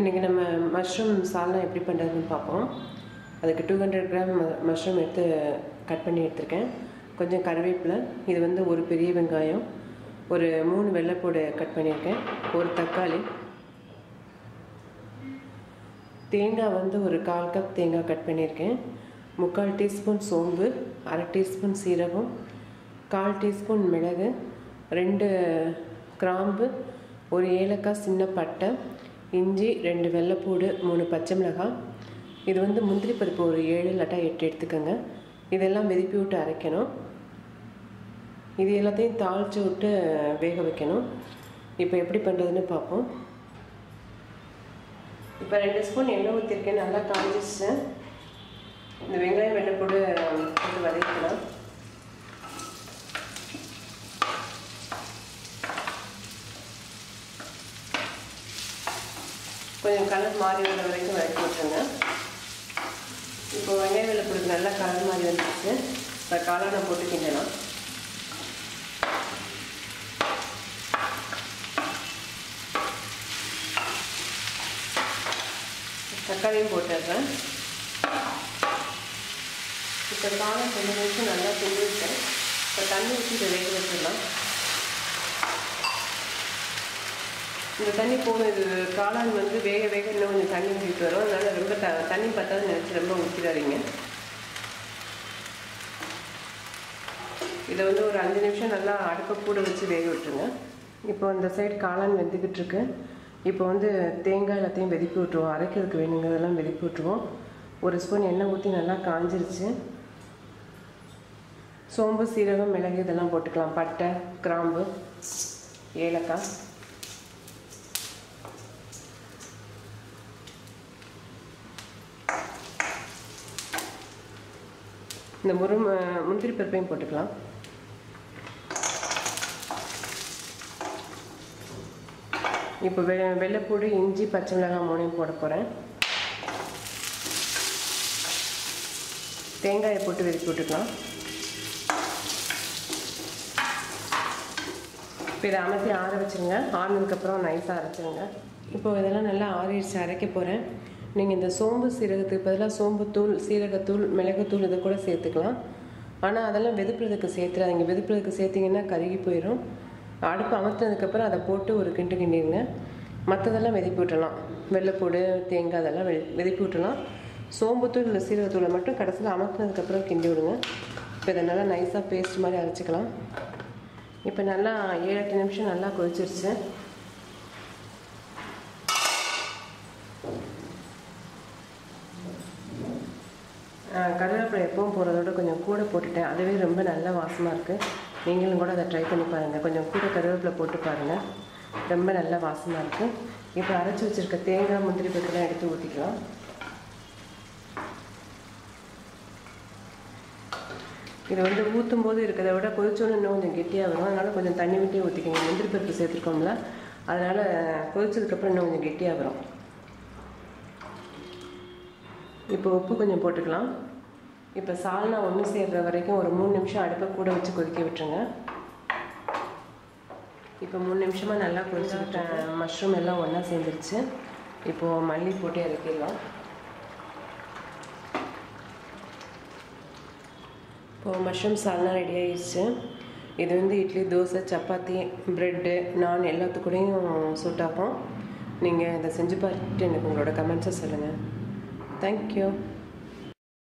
இன்றைக்கி நம்ம மஷ்ரூம் சால்னா எப்படி பண்ணுறதுன்னு பார்ப்போம். அதுக்கு டூ ஹண்ட்ரட் கிராம் மஷ்ரூம் எடுத்து கட் பண்ணி எடுத்திருக்கேன். கொஞ்சம் கருவேப்பிலை இது வந்து ஒரு பெரிய வெங்காயம் ஒரு மூணு வெள்ளைப்பூடு கட் பண்ணியிருக்கேன். ஒரு தக்காளி தேங்காய் வந்து ஒரு கால் கப் தேங்காய் கட் பண்ணியிருக்கேன். முக்கால் டீஸ்பூன் சோம்பு அரை டீஸ்பூன் சீரகம் கால் டீஸ்பூன் மிளகு ரெண்டு கிராம்பு ஒரு ஏலக்காய் சின்ன பட்டை இஞ்சி ரெண்டு வெள்ளைப்பூடு மூணு பச்சை மிளகாய். இது வந்து முந்திரி பருப்பு ஒரு ஏழு இல்லாட்டா எட்டு எடுத்துக்கோங்க. இதெல்லாம் வெதுப்பி விட்டு அரைக்கணும். இது எல்லாத்தையும் தாளித்து விட்டு வேக வைக்கணும். இப்போ எப்படி பண்ணுறதுன்னு பார்ப்போம். இப்போ ரெண்டு ஸ்பூன் எண்ணெய் ஊற்றிருக்கேன் நல்லா காஞ்சிச்சு இந்த வெங்காயம் வெள்ளைப்பூடு போட்டு வதக்கலாம் கொஞ்சம் கலர் மாறி வர வரைக்கும் வதக்கி விட்டுருங்க. இப்போ வெங்காய வெள்ளைப்பூடுக்கு நல்லா கலர் மாறி வந்துருச்சு. இப்போ காளானை போட்டு கிண்டலாம். தக்காளியும் போட்டுடுறேன். இப்போ காலம் ரெண்டு நிமிஷம் நல்லா கிண்டிருக்கேன் இப்போ தண்ணி ஊற்றி இதை வேக வச்சிடலாம் இந்த தண்ணி போனது இது காளான் வந்து வேக வேக இன்னும் கொஞ்சம் தண்ணி ஊற்றிட்டு வரும். அதனால் ரொம்ப த தண்ணி பத்தாத நினச்சி ரொம்ப ஊற்றிடாதீங்க இதை வந்து ஒரு அஞ்சு நிமிஷம் நல்லா அடுப்பை கூட வச்சு வேக விட்டுருங்க. இப்போ இந்த சைடு காளான் வெந்துக்கிட்டு இருக்கு. இப்போ வந்து தேங்காய் எல்லாத்தையும் வெதிப்பி விட்டுருவோம். அரைக்கிறதுக்கு வேணுங்கிறதெல்லாம் வெதிப்பி விட்டுருவோம். ஒரு ஸ்பூன் எண்ணெய் ஊற்றி நல்லா காஞ்சிருச்சு. சோம்பு சீரகம் மிளகு இதெல்லாம் போட்டுக்கலாம். பட்டை கிராம்பு ஏலக்காய். இந்த முரு முந்திரி பருப்பையும் போட்டுக்கலாம். இப்போ வெ வெள்ளைப்பூடு இஞ்சி பச்சை மிளகாய் மூணையும் போட போகிறேன் தேங்காயை போட்டு வெதுக்கி விட்டுக்கலாம். இப்போ இதை அமர்த்தி ஆற வச்சுருங்க. ஆறினதுக்கப்புறம் நைஸாக அரைச்சிருங்க. இப்போ இதெல்லாம் நல்லா ஆறிடுச்சு அரைக்க போகிறேன் நீங்கள் இந்த சோம்பு சீரகத்துக்கு பதிலாக சோம்புத்தூள் சீரகத்தூள் மிளகுத்தூள் இதை கூட சேர்த்துக்கலாம். ஆனால் அதெல்லாம் வெதுப்புறதுக்கு சேர்த்துறாதீங்க. வெதுப்புறதுக்கு சேர்த்திங்கன்னா கருகி போயிடும் அடுப்பு அமர்த்தினதுக்கப்புறம் அதை போட்டு ஒரு கிண்டு கிண்டிடுங்க மற்றதெல்லாம் வெதிப்பு விட்டலாம் வெள்ளைப்பூடு தேங்காய் அதெல்லாம் வெ வெதிப்பு விட்டலாம் சோம்புத்தூள் இல்லை சீரகத்தூளை மட்டும் கடைசியில் அமர்த்தினதுக்கப்புறம் கிண்டி விடுங்க. இப்போ இதை நல்லா நைஸாக பேஸ்ட் மாதிரி அரைச்சிக்கலாம். இப்போ நல்லா ஏழு எட்டு நிமிஷம் நல்லா கொதிச்சிருச்சு. கருவேப்பிலை எப்பவும் போடுறதோட கொஞ்சம் கூட போட்டுட்டேன். அதுவே ரொம்ப நல்ல வாசமாக இருக்குது நீங்களும் கூட அதை ட்ரை பண்ணி பாருங்கள் கொஞ்சம் கூட கருவேப்பிலை போட்டு பாருங்கள் ரொம்ப நல்ல வாசமாக இருக்குது இப்போ அரைச்சி வச்சுருக்க தேங்காய் முந்திரி பருப்புலாம் எடுத்து ஊற்றிக்கலாம் இது வந்து ஊற்றும் போது இருக்கிறத விட கொதிச்சோன்னு இன்னும் கொஞ்சம் கெட்டியாக வரும். அதனால் கொஞ்சம் தண்ணி விட்டே ஊற்றிக்கோங்க முந்திரி பருப்பு சேர்த்துருக்கோம்ல. அதனால் கொதிச்சதுக்கப்புறம் இன்னும் கொஞ்சம் கெட்டியாக வரும். இப்போ உப்பு கொஞ்சம் போட்டுக்கலாம். இப்போ சால்னா ஒன்று சேர்கிற வரைக்கும் ஒரு மூணு நிமிஷம் அடுப்பை கூட வச்சு கொதிக்க விட்டுருங்க. இப்போ மூணு நிமிஷமாக நல்லா கொதிச்சு மஷ்ரூம் எல்லாம் ஒன்றா சேர்ந்துருச்சு. இப்போது மல்லி போட்டு இறக்கிடலாம். இப்போது மஷ்ரூம் சால்னா ரெடி ஆயிடுச்சு. இது வந்து இட்லி தோசை சப்பாத்தி ப்ரெட்டு நான் எல்லாத்துக்கூடையும் சூட் ஆகும். நீங்கள் இதை செஞ்சு பார்த்துட்டு எனக்கு உங்களோட கமெண்ட்ஸை சொல்லுங்கள் தேங்க்யூ.